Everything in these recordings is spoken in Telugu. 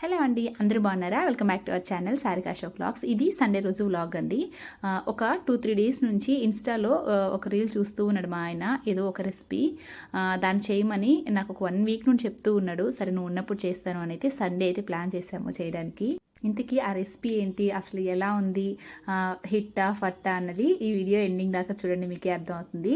హలో అండి అందరూ బాగున్నారా? Welcome back to our channel Sarika show blogs. ఇది సండే రోజు వ్లాగ్ అండి. ఒక టూ త్రీ డేస్ నుంచి ఇన్స్టాలో ఒక రీల్ చూస్తూ ఉన్నాడు మా ఆయన ఏదో ఒక రెసిపీ. దాన్ని చేయమని నాకు ఒక వన్ వీక్ నుండి చెప్తూ ఉన్నాడు. సరే నువ్వు ఉన్నప్పుడు చేస్తాను అని అయితే సండే అయితే ప్లాన్ చేసాము చేయడానికి. ఇంతకీ ఆ రెసిపీ ఏంటి? అసలు ఎలా ఉంది? హిట్టా ఫట్టా అన్నది ఈ వీడియో ఎండింగ్ దాకా చూడండి మీకే అర్థమవుతుంది.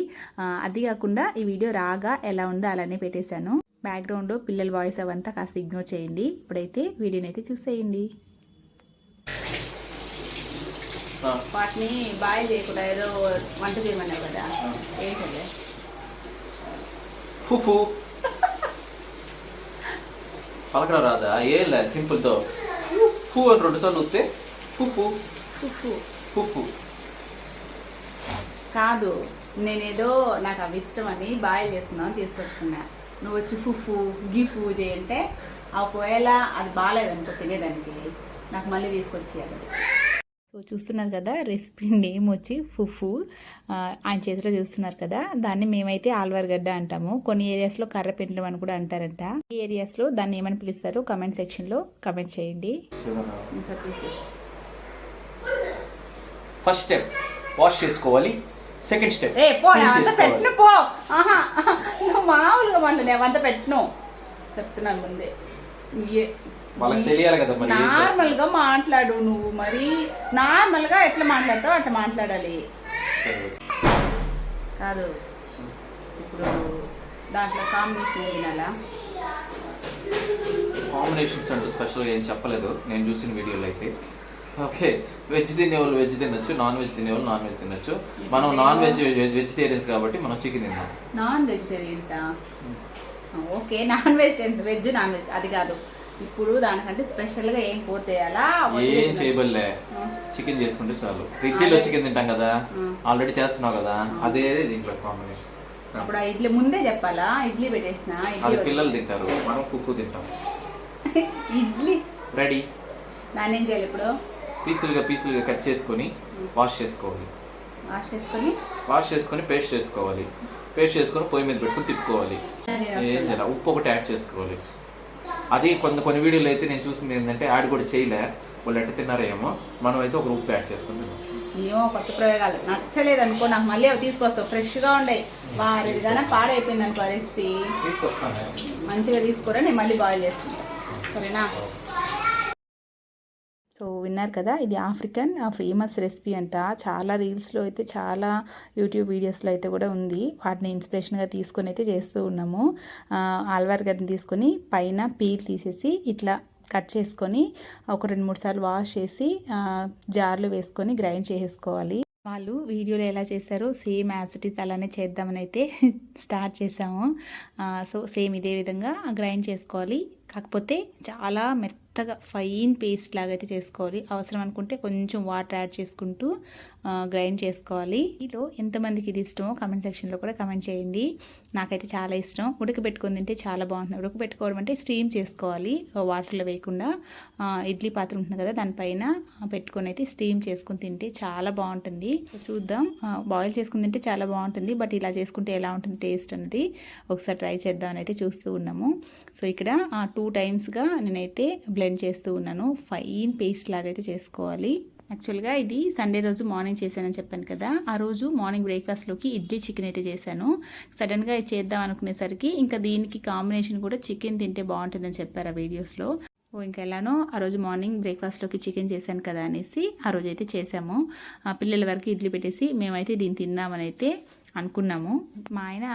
అది కాకుండా ఈ వీడియో రాగా ఎలా ఉందో అలానే పెట్టేశాను. బ్యాక్గ్రౌండ్ పిల్లల వాయిస్ అవంతా కాస్త ఇగ్నోర్ చేయండి. ఇప్పుడైతే వీడియోని అయితే చూసేయండి వాటిని బాయ్ చేయకుండా ఏదో వంట చేయమన్నావు కదా. ఏంటంటే ఫుఫు. పలకడం రాదా ఏం లే సింపుల్తో. ఫు అని రెండు సార్లు వస్తే ఫుఫు. ఉప్పు ఫుఫు. కాదు నేనేదో నాకు అవి ఇష్టం అని బాయిల్ చేసుకున్నాను తీసుకొచ్చుకున్నా. నువ్వు వచ్చి ఫుఫు గిఫు చేయంటే ఒకవేళ అది బాగాలేదనుకో తినేదానికి. నాకు మళ్ళీ తీసుకొచ్చేయాలి. సో చూస్తున్నారు కదా రెసిపీ నేమ్ వచ్చి ఫుఫు. ఆ, ఆయన చేతిలో చూస్తున్నారు కదా దాన్ని మేమైతే ఆల్వార్గడ్డ అంటాము. కొన్ని ఏరియాస్లో కర్ర పిండం అని కూడా అంటారంట. ఈ ఏరియాస్లో దాన్ని ఏమని పిలుస్తారు? కమెంట్ సెక్షన్లో కమెంట్ చేయండి. ఫస్ట్ స్టెప్ వాష్ చేసుకోవాలి. సెకండ్ స్టెప్ ఏ పో అంత పెట్టను పో. ఆహా నువ్వు మామూలుగా మళ్ళీ నేను అంత పెట్టను. చెప్తున్నాను ముందే. వాళ్ళకి తెలియాలి కదా మరి నార్మల్గా మాట్లాడు నువ్వు మరి. నార్మల్గా ఎట్లా మాట్లాడతావు అట్లా మాట్లాడాలి. కాదు. ఇప్పుడు దాంట్లో కాంబినేషన్ ఏం తినాలా? కాంబినేషన్స్ అంటూ స్పెషల్గా ఏం చెప్పలేదు. నేను చూసిన వీడియోలో అయితే. ఓకే. వెజ్ తినేవాళ్ళు వెజ్ తినొచ్చు నాన్ వెజ్ తినేవాళ్ళు నాన్ వెజ్ తినొచ్చు. మనం నాన్ వెజ్ వెజిటేరియన్స్ కాబట్టి మనం చికెన్ తిన్నాం. Non వెజిటేరియన్సా? Okay non vegetarians veg non veg అది కాదు. ఇప్పుడు దానికంటే స్పెషల్గా ఏం కూర చేయాలా? ఏం చేయబల్లే చికెన్ చేసుకుంటే చాలు. ఇడ్లీలో చికెన్ తింటాం కదా. ఆల్రెడీ చేస్తున్నావు కదా. అదే దీంట్లో కాంబినేషన్. అప్పుడు ఆ ఇడ్లీ ముందే చెప్పాలా? ఇడ్లీ పెట్టేసిన? అది ఇడ్లీ పిల్లలు తింటారు. మనం ఫుఫు తింటాం. ఇడ్లీ. రెడీ దాన్ని ఏం చేయాలి ఇప్పుడు? పీసులుగా పీసులుగా కట్ చేసుకొని వాష్ చేసుకోవాలి. వాష్ చేసుకొని? వాష్ చేసుకొని పేస్ట్ చేసుకోవాలి. పేస్ట్ చేసుకొని పొయ్యి మీద పెట్టుకొని తిప్పుకోవాలి. ఏం చేయాలి? ఉప్పు ఒకటి యాడ్ చేసుకోవాలి. అది కొన్ని కొన్ని వీడియోలు అయితే నేను చూసింది ఏంటంటే యాడ్ కూడా చేయలే. వాళ్ళు ఎట్ట తిన్నారో ఏమో. మనం అయితే ఒక ఉప్పు యాడ్ చేసుకుని ఏమో కొత్త ప్రయోగాలు. నచ్చలేదు అనుకో నాకు మళ్ళీ అవి తీసుకొస్తావు. ఫ్రెష్గా ఉండయి వారిది కానీ పాడైపోయింది అనుకో రెసిపీ. తీసుకొస్తాను. మంచిగా తీసుకోరా? నేను మళ్ళీ బాయిల్ చేస్తాను. సరేనా? సో విన్నారు కదా ఇది ఆఫ్రికన్ ఫేమస్ రెసిపీ అంట. చాలా రీల్స్లో అయితే చాలా యూట్యూబ్ వీడియోస్లో అయితే కూడా ఉంది. వాటిని ఇన్స్పిరేషన్గా తీసుకొని అయితే చేస్తూ ఉన్నాము. ఆల్వార్ గడ్డని తీసుకొని పైన పీల్ తీసేసి ఇట్లా కట్ చేసుకొని ఒక రెండు మూడు సార్లు వాష్ చేసి జార్లు వేసుకొని గ్రైండ్ చేసేసుకోవాలి. వాళ్ళు వీడియోలో ఎలా చేశారో సేమ్ యాసిటీస్ అలానే చేద్దామని అయితే స్టార్ట్ చేసాము సో సేమ్ ఇదే విధంగా గ్రైండ్ చేసుకోవాలి. కాకపోతే చాలా మెత్త మెత్తగా ఫైన్ పేస్ట్ లాగా అయితే చేసుకోవాలి. అవసరం అనుకుంటే కొంచెం వాటర్ యాడ్ చేసుకుంటూ గ్రైండ్ చేసుకోవాలి. ఇలో ఎంతమందికి ఇది ఇష్టమో కమెంట్ సెక్షన్లో కూడా కమెంట్ చేయండి. నాకైతే చాలా ఇష్టం. ఉడకబెట్టుకుని తింటే చాలా బాగుంటుంది. ఉడకబెట్టుకోవడం అంటే స్టీమ్ చేసుకోవాలి. వాటర్లో వేయకుండా ఇడ్లీ పాత్ర ఉంటుంది కదా దానిపైన పెట్టుకొని అయితే స్టీమ్ చేసుకుని తింటే చాలా బాగుంటుంది. చూద్దాం. బాయిల్ చేసుకుని తింటే చాలా బాగుంటుంది. బట్ ఇలా చేసుకుంటే ఎలా ఉంటుంది టేస్ట్ అనేది ఒకసారి ట్రై చేద్దాం అయితే చూస్తూ ఉన్నాము. సో ఇక్కడ టూ టైమ్స్గా నేనైతే బ్లెండ్ చేస్తూ ఉన్నాను. ఫైన్ పేస్ట్ లాగా అయితే చేసుకోవాలి. యాక్చువల్గా ఇది సండే రోజు మార్నింగ్ చేశానని చెప్పాను కదా ఆ రోజు మార్నింగ్ బ్రేక్ఫాస్ట్లోకి ఇడ్లీ చికెన్ అయితే చేశాను. సడన్గా ఇది చేద్దాం అనుకునేసరికి ఇంకా దీనికి కాంబినేషన్ కూడా చికెన్ తింటే బాగుంటుందని చెప్పారు ఆ వీడియోస్లో. ఓ ఇంకా ఎలానో ఆ రోజు మార్నింగ్ బ్రేక్ఫాస్ట్లోకి చికెన్ చేశాను కదా అనేసి ఆ రోజు అయితే చేసాము ఆ పిల్లల వరకు ఇడ్లీ పెట్టేసి మేమైతే దీన్ని తిన్నామని అయితే అనుకున్నాము. మా ఆయన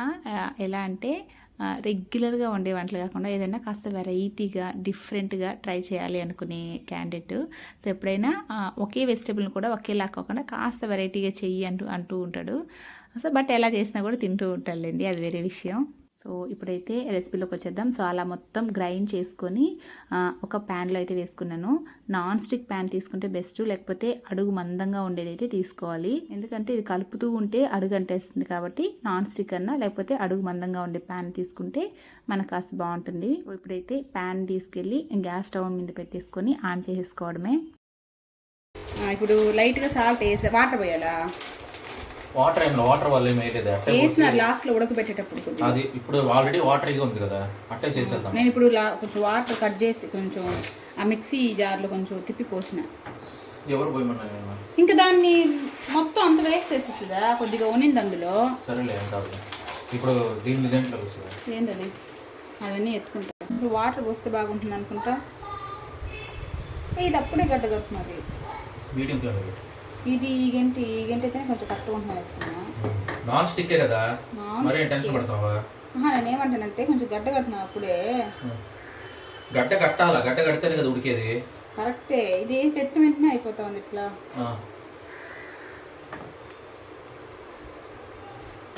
ఎలా అంటే రెగ్యులర్గా వండే వంటలు కాకుండా ఏదైనా కాస్త వెరైటీగా డిఫరెంట్గా ట్రై చేయాలి అనుకునే క్యాండిడేట్ సో ఎప్పుడైనా ఒకే వెజిటేబుల్ని కూడా ఒకేలా కాకుండా కాస్త వెరైటీగా చెయ్యి అంటూ అంటూ ఉంటాడు. సో బట్ ఎలా చేసినా కూడా తింటూ ఉంటాడులేండి. అది వేరే విషయం. సో ఇప్పుడైతే రెసిపీలోకి వచ్చేద్దాం. సో అలా మొత్తం గ్రైండ్ చేసుకొని ఒక ప్యాన్లో అయితే వేసుకున్నాను. నాన్ స్టిక్ ప్యాన్ తీసుకుంటే బెస్ట్ లేకపోతే అడుగు మందంగా ఉండేది అయితే తీసుకోవాలి. ఎందుకంటే ఇది కలుపుతూ ఉంటే అడుగు అంటేస్తుంది కాబట్టి నాన్ స్టిక్ అన్నా లేకపోతే అడుగు మందంగా ఉండే ప్యాన్ తీసుకుంటే మనకు కాస్త బాగుంటుంది. ఇప్పుడైతే ప్యాన్ తీసుకెళ్ళి గ్యాస్ స్టవ్ మీద పెట్టేసుకొని ఆన్ చేసేసుకోవడమే. ఇప్పుడు లైట్గా సాల్ట్ వేసే వాటర్ పోయాలా? వాటర్ ఏం వాటర్ వల్ల ఏం వేయలేదు అట్టే వేసిన పోసి- లాస్ట్లో ఉడకబెట్టేటప్పుడు అది ఇప్పుడు ఆల్రెడీ వాటరీగా ఉంది కదా అట్టే చేసేద్దాం. నేను ఇప్పుడు కొంచెం వాటర్ కట్ చేసి కొంచెం ఆ మిక్సీ జార్లో కొంచెం తిప్పి పోసిన. ఎవరు పోయమన్నారు? ఇంకా దాన్ని మొత్తం అంత వేసేస్తుందా కొద్దిగా ఉనింది అందులో. సరేలే కాదు ఇప్పుడు దీన్ని దేంట్లో ఏంటది అవన్నీ ఎత్తుకుంటా. ఇప్పుడు వాటర్ పోస్తే బాగుంటుంది అనుకుంటా. ఇది అప్పుడే గడ్డ కట్టున్నది మీడియం ఫ్లేమ్ ఇది ఈ గంట ఈ గంట అయితేనే కొంచెం కట్టుకుంటున్నాను ఎత్తుకున్నా. నాన్ స్టిక్కే కదా? మరీ. టెన్షన్ పడతావా? ఆహా, నేను ఏమంటానంటే కొంచెం గడ్డ కట్టినా అప్పుడే. గడ్డ కట్టాలా? గడ్డ కడితేనే కదా ఉడికేది. కరెక్టే. ఇది పెట్టిన వెంటనే అయిపోతా ఉంది ఇట్లా. ఆ.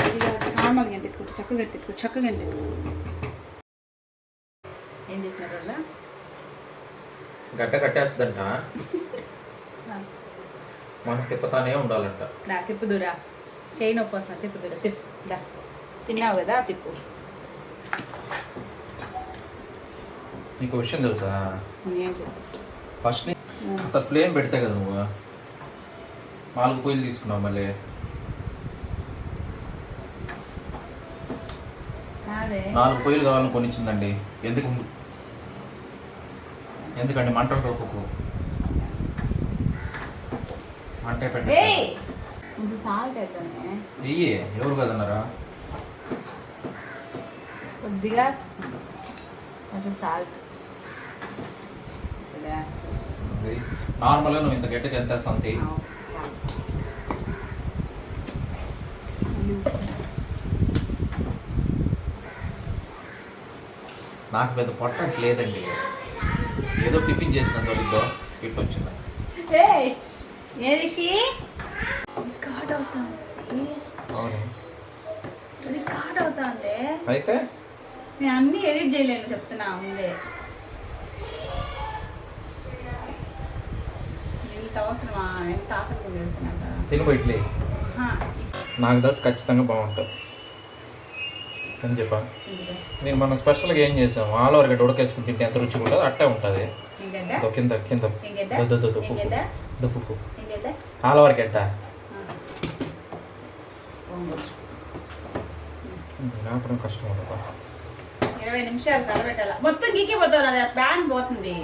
ఇది నార్మల్ గంట ఎత్తుకుంటా. చక్క గంట ఎత్తుకో చక్క గంట ఎత్తుకో. ఏం చెప్పినారు గడ్డ కట్టేస్తుందంట. మనం తిప్పుతానే ఉండాలంట. రా తిప్పుదురా. చేయి నొప్పి వస్తా తిప్పుదురా తిప్పు. దా. తిన్నావు కదా తిప్పు. నీకు విషయం తెలుసా? చెప్పు. ఫస్ట్ అసలు ఫ్లేమ్ పెడితే కదా నువ్వు? నాలుగు పొయ్యిలు తీసుకున్నావు మళ్ళీ. నాలుగు పొయ్యిలు కావాలని కొనిచ్చిందండి. ఎందుకు? ఎందుకండి? మంటలు మంటే పెట్టే కొంచెం సాల్ట్ వేద్దామే. వెయ్యి. ఎవరు కదన్నారా? కొద్దిగా కొంచెం సాల్ట్ నార్మల్గా నువ్వు ఇంత గట్టిగా ఎంత సంతి? నాకు పెద్ద పొట్టట్ లేదండి ఏదో టిఫిన్ చేసినంత ఇద్దో ఇటు వచ్చింది. ఏ రిషి? రికార్డ్ అవుతుంది. అవును. రికార్డ్ అవుతుంది? అయితే? నేను అన్ని ఎడిట్ చేయలేను చెప్తున్నా ముందే. ఎంత అవసరమా? ఎంత ఆకలి చేసినాక తినుకో ఇడ్లీ. నాకు తెలిసి ఖచ్చితంగా బాగుంటుంది. అని చెప్పా. నేను మనం స్పెషల్గా ఏం చేసాం? ఆల్ ఓవర్ గడ్డ ఉడకేసుకుని తింటే ఎంత రుచిగా ఉంటుందో అట్టే ఉంటుంది. కింద కింద ఇంకెడ్డ ఆల్ ఓవర్ గడ్డ లేపడం కష్టం ఉండదు ఇరవై నిమిషాలు కలబెట్టాల? మొత్తం గీకే పోతావు అది ప్యాన్ పోతుంది.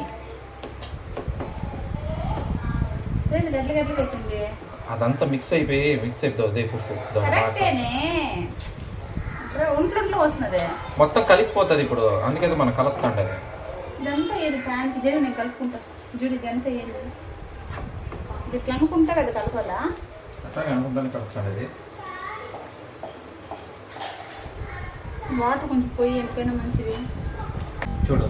ఏంది గడ్ల గడ్ల అవుతుంది అదంతా మిక్స్ అయిపోయి మిక్స్ అయిపోతుంది ఒంట్లో వస్తున్నది. మొత్తం కలిసిపోతుంది ఇప్పుడు అందుకే మనం కలుపుతాండది. ఇదంతా ఏది? ప్యాన్కి జరి నేను కలుపుకుంటా? చూడు ఇది అంతా ఏది? ఇది ఇట్లా అనుకుంటా కదా కలపాలా? అట్లాగే అనుకుంటానే కలుపుతాండది వాటర్ కొంచెం పోయి ఎంతకైనా మంచిది. చూడు.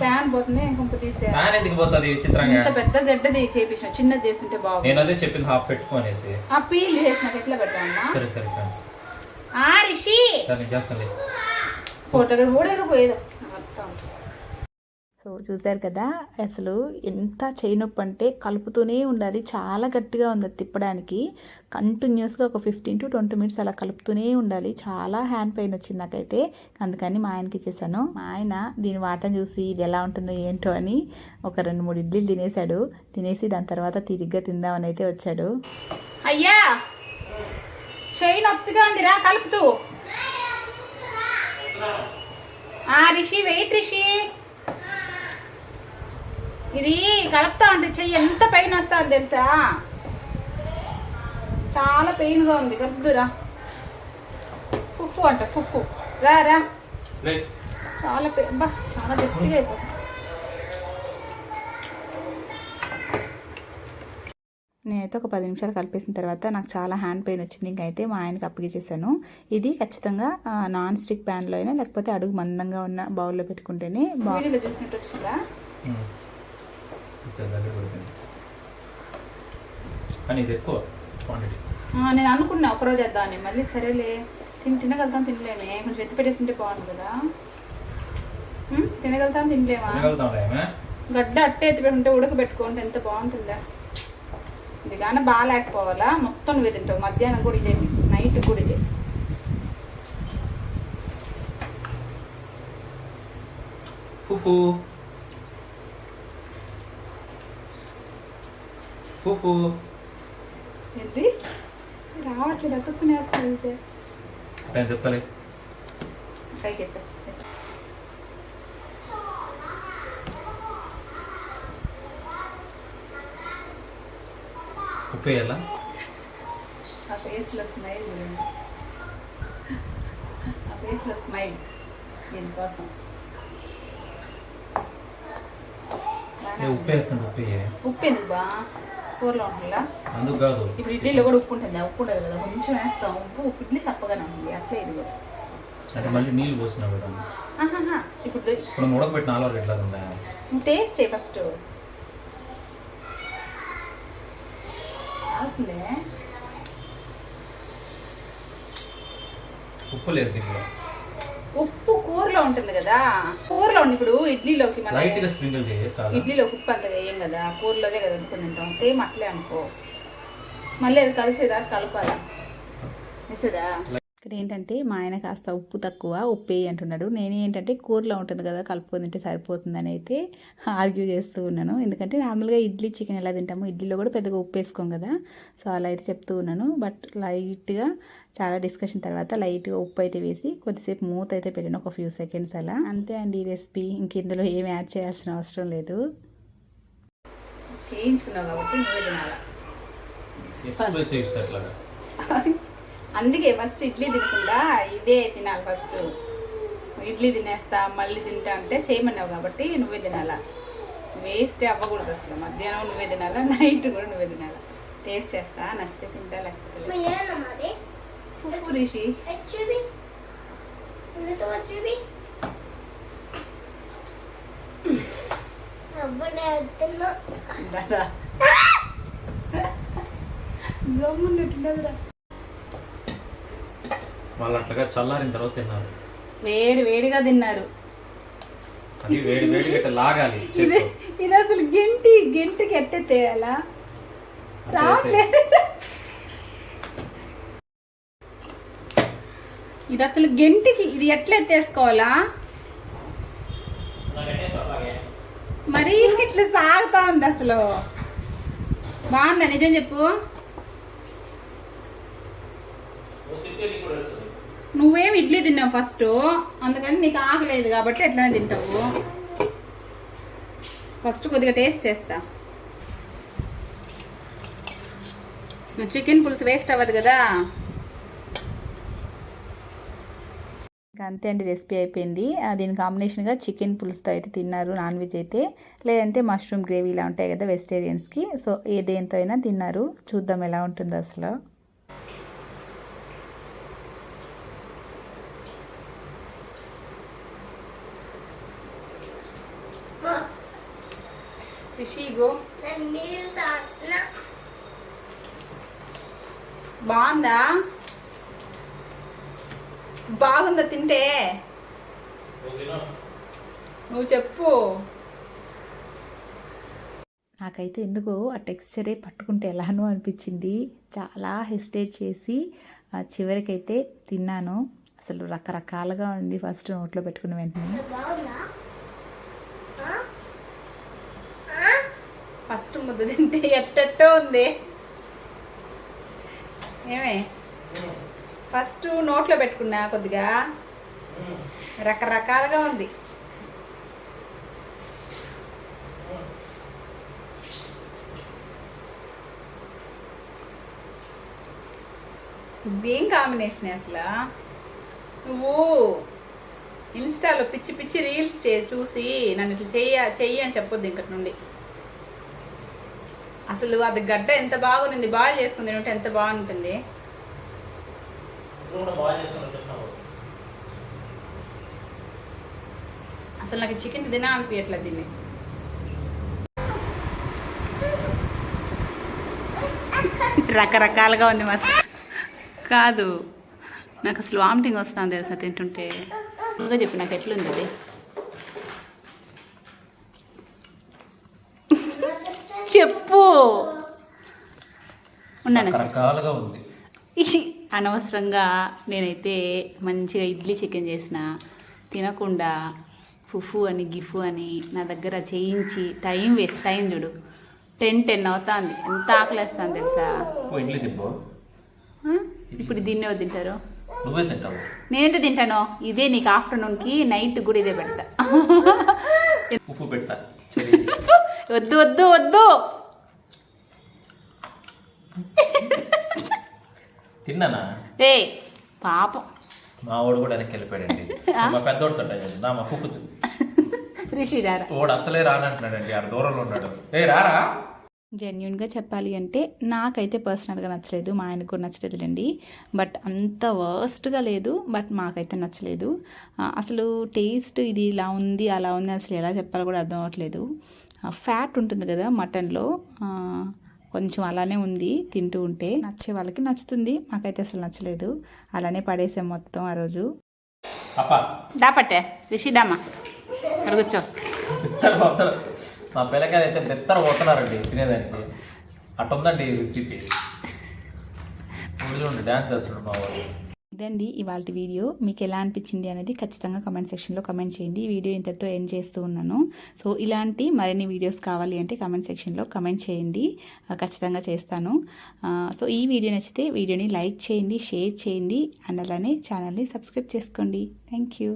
ప్యాన్ పోతుంది? ఇంకొక తీసే ఫ్యాన్ ఎందుకు పోతుంది విచిత్రంగా? ఇంత పెద్ద గడ్డది చేపించిన చిన్నది చేస్తుంటే బాగుంది నేను అదే చెప్పింది హాఫ్ పెట్టుకోనేసి ఆ పీల్ చేసినాక ఎట్లా పెట్టామన్నా సరే సరే ఫ్యాన్. ఆ రిషి! దాన్ని చేస్తాను. ఫోటోగ్రఫీ కూడా పోయేదో. సో చూశారు కదా అసలు ఎంత చేయి నొప్పి అంటే కలుపుతూనే ఉండాలి. చాలా గట్టిగా ఉంది అది తిప్పడానికి. కంటిన్యూస్గా ఒక ఫిఫ్టీన్ టు ట్వంటీ మినిట్స్ అలా కలుపుతూనే ఉండాలి. చాలా హ్యాండ్ పెయిన్ వచ్చింది నాకైతే. అందుకని మా ఆయనకి ఇచ్చేసాను. మా ఆయన దీని వాటం చూసి ఇది ఎలా ఉంటుందో ఏంటో అని ఒక రెండు మూడు ఇడ్లీలు తినేశాడు. తినేసి దాని తర్వాత తిరిగ్గా తిందామని అయితే వచ్చాడు. అయ్యా! చెయ్యి నొప్పిగా ఉందిరా కలుపుతూ. ఆ రిషి వెయిట్ రిషి. ఇది కలుపుతా ఉంటే చెయ్యి ఎంత పెయిన్ వస్తుంది తెలుసా? చాలా పెయిన్గా ఉంది కలుపుదురా ఫుఫు అంట ఫుఫు రా రా. చాలా పెయిన్ బా చాలా గట్టిగా అయిపోతుంది. నేనైతే ఒక పది నిమిషాలు కలిపేసిన తర్వాత నాకు చాలా హ్యాండ్ పెయిన్ వచ్చింది. ఇంకైతే మా ఆయనకి అప్పగిచేసాను ఇది ఖచ్చితంగా నాన్ స్టిక్ ప్యాన్లో అయినా లేకపోతే అడుగు మందంగా ఉన్న బౌల్లో పెట్టుకుంటేనే బాగుంటుంది చూసినట్టు వచ్చిందా? దగ్గర పడిపోయింది కానీ ఇది ఎక్కువ క్వాంటిటీ నేను అనుకున్నా ఒకరోజు వేద్దామని. మళ్ళీ సరేలే తిని తినగలుగుతాం తినలేమే. కొంచెం ఎత్తి పెట్టేసింటే బాగుంది కదా. తినగలుగుతాం తినలేమా? గడ్డ అట్టే ఎత్తి పెట్టుకుంటే ఉడకబెట్టుకుంటే ఎంత బాగుంటుందా? ఇది కానీ బాగా లేకపోవాలా మొత్తం నువ్వే తింటావు. మధ్యాహ్నం కూడా ఇదే నైట్ కూడా ఇదే. ఫుఫు. ఫుఫు ఏంటి రావట్లేదు అతుక్కునేస్తుంది సార్ నేను చెప్తాలే పైకి ఎత్తా ఉప్పు వేయాలా ఆ ఫేస్లో స్మైల్ చూడండి ఆ ఫేస్లో స్మైల్ దీనికోసం బాగానే ఉప్పు వేస్తాను ఉప్పు వేయ ఉప్పు ఎందుకు బా కూరలో ఉంటుందా అందుకు కాదు. ఇప్పుడు ఇడ్లీలో కూడా ఉప్పు ఉంటుంది. ఉప్పు ఉండదు కదా. కొంచెం వేస్తాం. ఉప్పు ఉప్పు ఇడ్లీ చప్పగానే ఉంటుంది అట్లే ఇది కూడా. సరే మళ్ళీ నీళ్ళు కదా ఆహాహా. ఇప్పుడు ఇప్పుడు ఉడకబెట్టిన ఆలు ఎట్లా ఉందా టేస్ట్ చేయి ఫస్ట్ ఉప్పు లేదు దీంట్లో. ఉప్పు కూరలో ఉంటుంది కదా. కూరలో ఉంది ఇప్పుడు ఇడ్లీలోకి మనం ఇడ్లీలోకి ఉప్పు అంత వేయం కదా. కూరలోదే కదా వండుకొని తింటాం? సేమ్ అట్లే అనుకో. మళ్ళీ అది కలిసేదా? కలపాలా? వేసేదా ఇక్కడ ఏంటంటే మా ఆయన కాస్త ఉప్పు తక్కువ ఉప్పు వేయి అంటున్నాడు. నేను ఏంటంటే కూరలో ఉంటుంది కదా కలుపుకొని తింటే సరిపోతుందని అయితే ఆర్గ్యూ చేస్తూ ఉన్నాను. ఎందుకంటే నార్మల్గా ఇడ్లీ చికెన్ ఎలా తింటాము ఇడ్లీలో కూడా పెద్దగా ఉప్పు వేసుకోం కదా. సో అలా అయితే చెప్తూ ఉన్నాను. బట్ లైట్గా చాలా డిస్కషన్ తర్వాత లైట్గా ఉప్పు అయితే వేసి కొద్దిసేపు మూత అయితే పెట్టాను ఒక ఫ్యూ సెకండ్స్ అలా. అంతే అండి ఈ రెసిపీ. ఇంకెందులో ఏమి యాడ్ చేయాల్సిన అవసరం లేదు. చేయించుకున్నావు కాబట్టి నువ్వే తినాలా? అందుకే ఫస్ట్ ఇడ్లీ తినకుండా ఇదే తినాలి ఫస్ట్ ఇడ్లీ తినేస్తా మళ్ళీ తింటా అంటే చేయమన్నావు కాబట్టి నువ్వే తినాలా? వేస్ట్ అవ్వకూడదు అసలు. మధ్యాహ్నం నువ్వే తినాలా? నైట్ కూడా నువ్వే తినాలా? టేస్ట్ చేస్తా నచ్చితే తింటా లేకపోతే రిషి. వాళ్ళు అట్లాగా చల్లారిన తర్వాత తిన్నారు. వేడి వేడిగా తిన్నారు. అది వేడి వేడి గట్ట లాగాలి ఇది. ఇది అసలు గెంటి గెంటికి ఎట్టెత్తేయాలా రావట్లేదు. ఇది అసలు గెంటికి ఇది ఎట్లా ఎత్తేసుకోవాలా? మరి ఇట్లా సాగుతా ఉంది అసలు. బాగుందా? నిజం చెప్పు. నువ్వేం ఇడ్లీ తిన్నావు ఫస్ట్ అందుకని నీకు ఆకలేదు కాబట్టి ఎట్లనే తింటావు. ఫస్ట్ కొద్దిగా టేస్ట్ చేస్తా. నువ్వు చికెన్ పులుసు వేస్ట్ అవ్వదు కదా? అంతే అండి రెసిపీ అయిపోయింది. దీని కాంబినేషన్గా చికెన్ పులుసుతో అయితే తిన్నారు నాన్ వెజ్ అయితే. లేదంటే మష్రూమ్ గ్రేవీ ఇలా ఉంటాయి కదా వెజిటేరియన్స్కి సో ఏ దేంతో అయినా తిన్నారు. చూద్దాం ఎలా ఉంటుందో అసలు. రిషిగో బాగుందా? బాగుందా తింటే? నువ్వు చెప్పు. నాకైతే ఎందుకో ఆ టెక్స్చరే పట్టుకుంటే ఎలానో అనిపించింది. చాలా హెసిటేట్ చేసి ఆ, చివరికైతే తిన్నాను. అసలు రకరకాలుగా ఉంది ఫస్ట్ నోట్లో పెట్టుకున్న వెంటనే బాగుందా ఆ? ఫస్ట్ ముద్ద తింటే ఎట్టట్టో ఉంది. ఏమే? ఫస్ట్ నోట్లో పెట్టుకున్నా కొద్దిగా. రకరకాలుగా ఉంది. ఇదేం కాంబినేషన్ అసలు? నువ్వు ఇన్స్టాలో పిచ్చి పిచ్చి రీల్స్ చే చూసి నన్ను ఇట్లా చెయ్య చెయ్యి అని చెప్పొద్దు ఇంకటి నుండి. అసలు అది గడ్డ ఎంత బాగుంది బాగా చేసుకుంది తింటే ఎంత బాగుంటుంది. అసలు నాకు చికెన్ తినా అనిపించట్లేదు దీన్ని. రకరకాలుగా ఉంది మస్తు కాదు నాకు అసలు వామిటింగ్ వస్తుంది తెలుసా తింటుంటే. ఇంకా చెప్పు నాకు ఎట్లుంది అది చెప్పు ఉన్నాను రకరకాలుగా ఉంది. అనవసరంగా నేనైతే మంచిగా ఇడ్లీ చికెన్ చేసిన తినకుండా ఫుఫు అని గిఫు అని నా దగ్గర చేయించి టైం వేస్ట్ టైం చూడు. టెన్ టెన్ అవుతుంది. ఎంత ఆకలేస్తుంది తెలుసా? ఇప్పుడు దీన్నే తింటారు? నేనైతే తింటాను? ఇదే నీకు ఆఫ్టర్నూన్కి నైట్ కూడా ఇదే పెడతా. ఉప్పు పెట్ట. వద్దు వద్దు వద్దు. తిన్నానా? ఏ పాపం. మా వాడు కూడా వెనక్కి వెళ్ళిపోయాడండి. మా పెద్దోడితో నా మా కుక్కు రిషి రారా? వాడు అసలే రానంటున్నాడండి. ఆడ దూరంలో ఉన్నాడు. ఏ రారా? జెన్యున్గా చెప్పాలి అంటే నాకైతే పర్సనల్గా నచ్చలేదు. మా ఆయనకు కూడా నచ్చలేదులేండి. బట్ అంత వర్స్ట్గా లేదు. బట్ మాకైతే నచ్చలేదు. అసలు టేస్ట్ ఇది ఇలా ఉంది అలా ఉంది అసలు ఎలా చెప్పాలో కూడా అర్థం అవ్వట్లేదు. ఫ్యాట్ ఉంటుంది కదా మటన్లో. ఆ, కొంచెం అలానే ఉంది తింటూ ఉంటే. నచ్చే వాళ్ళకి నచ్చుతుంది. మాకైతే అసలు నచ్చలేదు. అలానే పడేసాం మొత్తం ఆ రోజు. అప్ప. దా పట్టే. రిషి దామా ఇక్కడ కూర్చో. బెత్తర పోతారు మా పిల్లకాయలు అయితే బెత్తర పోతున్నారండి తినేదానికి. అట్టుందండి చూడండి డ్యాన్స్ చేస్తున్నాడు మా వాడు. ఇదండి ఇవాళ వీడియో. మీకు ఎలా అనిపించింది అనేది ఖచ్చితంగా కమెంట్ సెక్షన్లో కమెంట్ చేయండి. ఈ వీడియో ఇంతటితో ఎండ్ చేస్తూ ఉన్నాను. సో ఇలాంటి మరిన్ని వీడియోస్ కావాలి అంటే కమెంట్ సెక్షన్లో కమెంట్ చేయండి. ఖచ్చితంగా చేస్తాను. సో ఈ వీడియో నచ్చితే వీడియోని లైక్ చేయండి షేర్ చేయండి. అండ్ అలానే ఛానల్ని సబ్స్క్రైబ్ చేసుకోండి. Thank you.